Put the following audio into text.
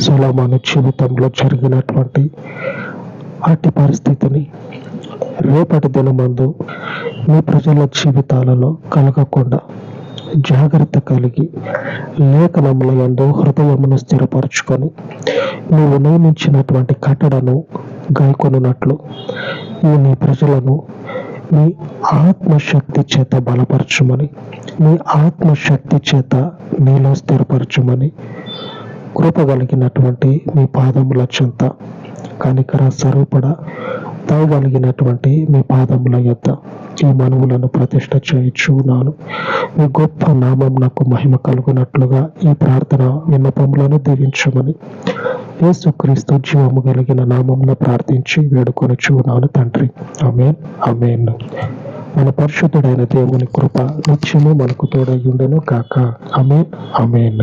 సొలమాను జీవితంలో జరిగినటువంటి అట్టి పరిస్థితిని రేపటి దినమందు మీ ప్రజల జీవితాలలో కలగకుండా జాగ్రత్త కలిగి లేఖనముల యందు హృదయమును స్థిరపరచుకొని నీవు నియమించినటువంటి కట్టడను గాయకొనున్నట్లు ఈ నీ ప్రజలను మీ ఆత్మశక్తి చేత బలపరచమని మీ ఆత్మశక్తి చేత నీలో స్థిరపరచుమని కృప కలిగినటువంటి మీ పాదముల చెంత కనికర సరూపడ దయగలిగినటువంటి మీ పాదముల యొద్ద ఈ మనవులను ప్రతిష్ట చేయించున్నాను. మీ గొప్ప నామం నాకు మహిమ కలుగునట్లుగా ఈ ప్రార్థన విన్నపములను దీవించమని యేసుక్రీస్తు జీవము కలిగిన నామంలో ప్రార్థించి వేడుకొని చూనాను తండ్రి. అమేన్ అమేన్ మన పరిశుద్ధుడైన దేవుని కృప నిత్యము మనకు తోడయ్యుండెను కాక అమేన్ అమేన్